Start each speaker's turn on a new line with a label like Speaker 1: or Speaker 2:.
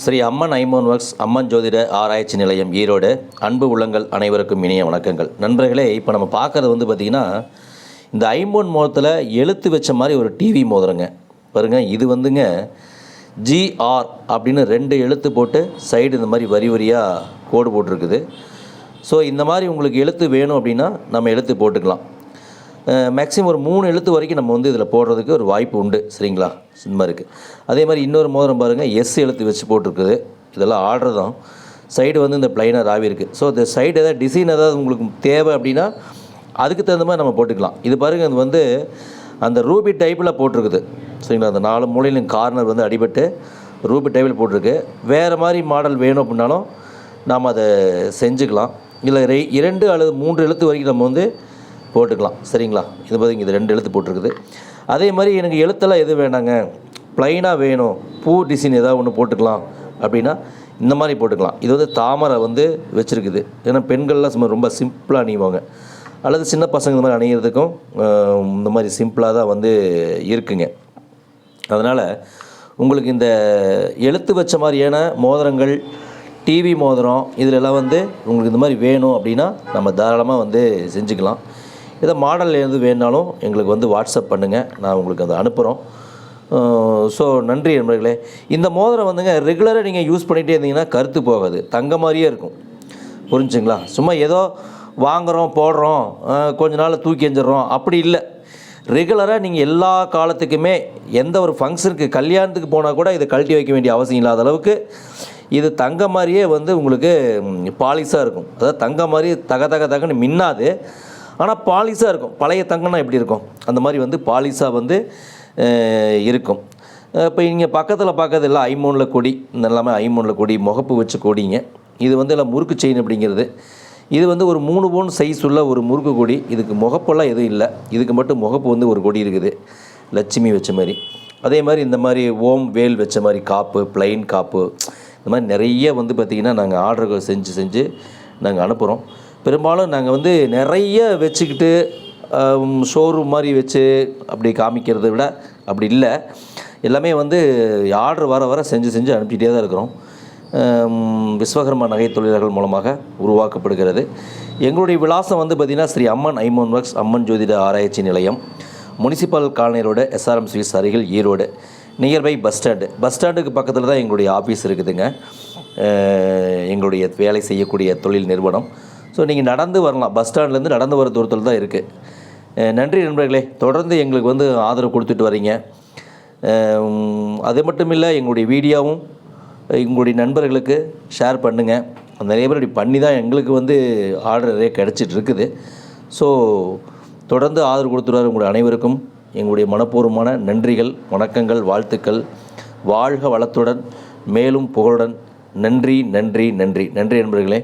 Speaker 1: ஸ்ரீ அம்மன் ஐமோன் works அம்மன் ஜோதிட ஆராய்ச்சி நிலையம் ஈரோடு. அன்பு உள்ளங்கள் அனைவருக்கும் இனிய வணக்கங்கள். நண்பர்களே இப்போ நம்ம பார்க்குறது வந்து பார்த்திங்கன்னா இந்த ஐமோன் மோதத்தில் எழுத்து வச்ச மாதிரி ஒரு டிவி மோதிரங்க. பாருங்க இது வந்துங்க ஜிஆர் அப்படின்னு ரெண்டு எழுத்து போட்டு சைடு இந்த மாதிரி வரி வரியாக கோடு போட்டிருக்குது. ஸோ இந்த மாதிரி உங்களுக்கு எழுத்து வேணும் அப்படின்னா நம்ம எழுத்து போட்டுக்கலாம். மேக்ஸிமம் ஒரு மூணு எழுத்து வரைக்கும் நம்ம வந்து இதில் போடுறதுக்கு ஒரு வாய்ப்பு உண்டு சரிங்களா? சினிமா இருக்குது அதே மாதிரி இன்னொரு மோதிரம் பாருங்கள் எஸ் எழுத்து வச்சு போட்டிருக்குது. இதெல்லாம் ஆர்டர் தான் சைடு வந்து இந்த பிளைனாக ராவி இருக்குது ஸோ இந்த சைடு ஏதாவது டிசைன் ஏதாவது உங்களுக்கு தேவை அப்படின்னா அதுக்கு தகுந்த மாதிரி நம்ம போட்டுக்கலாம். இது பாருங்கள் இது வந்து அந்த ரூபி டைப்பில் போட்டிருக்குது. சரிங்களா? அந்த நாலு மூலையிலும் கார்னர் வந்து அடிபட்டு ரூபி டைப்பில் போட்டிருக்கு. வேறு மாதிரி மாடல் வேணும் அப்படின்னாலும் நாம் அதை செஞ்சுக்கலாம். இல்லை ரெ இரண்டு அல்லது மூன்று எழுத்து வரைக்கும் நம்ம வந்து போட்டுக்கலாம். சரிங்களா? இது பார்த்திங்க இது ரெண்டு எழுத்து போட்டிருக்குது. அதே மாதிரி எனக்கு எழுத்தெல்லாம் எது வேணாங்க? ப்ளைனாக வேணும். பூ டிசைன் ஏதாவது ஒன்று போட்டுக்கலாம் அப்படின்னா இந்த மாதிரி போட்டுக்கலாம். இது வந்து தாமரை வந்து வச்சுருக்குது. ஏன்னா பெண்கள்லாம் சும்மா ரொம்ப சிம்பிளாக அணிவாங்க. அல்லது சின்ன பசங்க இந்த மாதிரி அணியிறதுக்கும் இந்த மாதிரி சிம்பிளாக தான் வந்து இருக்குங்க. அதனால் உங்களுக்கு இந்த எழுத்து வச்ச மாதிரியான மோதிரங்கள் டிவி மோதிரம் இதிலெல்லாம் வந்து உங்களுக்கு இந்த மாதிரி வேணும் அப்படின்னா நம்ம தாராளமாக வந்து செஞ்சுக்கலாம். இதை மாடல் எது வேணாலும் எங்களுக்கு வந்து வாட்ஸ்அப் பண்ணுங்கள் நான் உங்களுக்கு அதை அனுப்புகிறோம் ஸோ நன்றி நண்பர்களே. இந்த மோதிரம் வந்துங்க ரெகுலராக நீங்கள் யூஸ் பண்ணிகிட்டே இருந்தீங்கன்னா கருத்து போகாது. தங்க மாதிரியே இருக்கும். புரிஞ்சுங்களா? சும்மா ஏதோ வாங்குகிறோம் போடுறோம் கொஞ்ச நாள் தூக்கி எஞ்சிடுறோம் அப்படி இல்லை. ரெகுலராக நீங்கள் எல்லா காலத்துக்குமே எந்த ஒரு ஃபங்க்ஷனுக்கு கல்யாணத்துக்கு போனால் கூட இதை கழட்டி வைக்க வேண்டிய அவசியம் இல்லாத அளவுக்கு இது தங்க மாதிரியே வந்து உங்களுக்கு பாலிஷாக இருக்கும். அதாவது தங்க மாதிரி தக தக தகன்னு மின்னாது. ஆனால் பாலிஷாக இருக்கும். பழைய தங்கம்னா எப்படி இருக்கும்? அந்த மாதிரி வந்து பாலிஷாக வந்து இருக்கும். இப்போ இங்கே பக்கத்தில் பார்க்கறது எல்லாம் ஐமோனில் கொடி. இந்த எல்லாமே ஐமோனில் கொடி முகப்பு வச்சு கொடிங்க. இது வந்து எல்லாம் முறுக்கு செயின் அப்படிங்கிறது. இது வந்து ஒரு மூணு பவுன் சைஸ் உள்ள ஒரு முறுக்கு கொடி. இதுக்கு முகப்பெல்லாம் எதுவும் இல்லை. இதுக்கு மட்டும் முகப்பு வந்து ஒரு கொடி இருக்குது. லட்சுமி வச்ச மாதிரி. அதே மாதிரி இந்த மாதிரி ஓம் வேல் வச்ச மாதிரி காப்பு பிளைன் காப்பு. இந்த மாதிரி நிறைய வந்து பார்த்திங்கன்னா நாங்கள் ஆர்டர் செஞ்சு செஞ்சு நாங்கள் அனுப்புகிறோம் பெரும்பாலும் நாங்கள் வந்து நிறைய வச்சுக்கிட்டு ஷோரூம் மாதிரி வச்சு அப்படி காமிக்கிறதை விட அப்படி இல்லை. எல்லாமே வந்து ஆர்டர் வர வர செஞ்சு செஞ்சு அனுப்பிட்டே தான் இருக்கிறோம். விஸ்வகர்மா நகை தொழிலாளர்கள் மூலமாக உருவாக்கப்படுகிறது. எங்களுடைய விலாசம் வந்து பார்த்திங்கன்னா ஸ்ரீ அம்மன் ஐமோன் ஒர்க்ஸ் அம்மன் ஜோதிட ஆராய்ச்சி நிலையம் முனிசிபல் காலனி ரோடு எஸ்ஆர்எம் ஸ்வீஸ் அருகில் Erode nearby bus stand. Bus ஸ்டாண்டுக்கு பக்கத்தில் தான் எங்களுடைய ஆஃபீஸ் இருக்குதுங்க. எங்களுடைய வேலை செய்யக்கூடிய தொழில் நிறுவனம். ஸோ நீங்கள் நடந்து வரலாம். பஸ் ஸ்டாண்ட்லேருந்து நடந்து வர தூரத்தில் தான் இருக்குது நன்றி நண்பர்களே. தொடர்ந்து எங்களுக்கு வந்து ஆதரவு கொடுத்துட்டு வரீங்க. அது மட்டும் இல்லை எங்களுடைய வீடியோவும் எங்களுடைய நண்பர்களுக்கு ஷேர் பண்ணுங்கள் நிறைய பேர் இப்படி பண்ணி தான் எங்களுக்கு வந்து ஆர்டர் நிறைய கிடச்சிட்டு இருக்குது. ஸோ தொடர்ந்து ஆதரவு கொடுத்துருவார் உங்களுடைய அனைவருக்கும். எங்களுடைய மனப்பூர்வமான நன்றிகள் வணக்கங்கள் வாழ்த்துக்கள். வாழ்க வளத்துடன் மேலும் புகழுடன். நன்றி நன்றி நன்றி. நன்றி நண்பர்களே.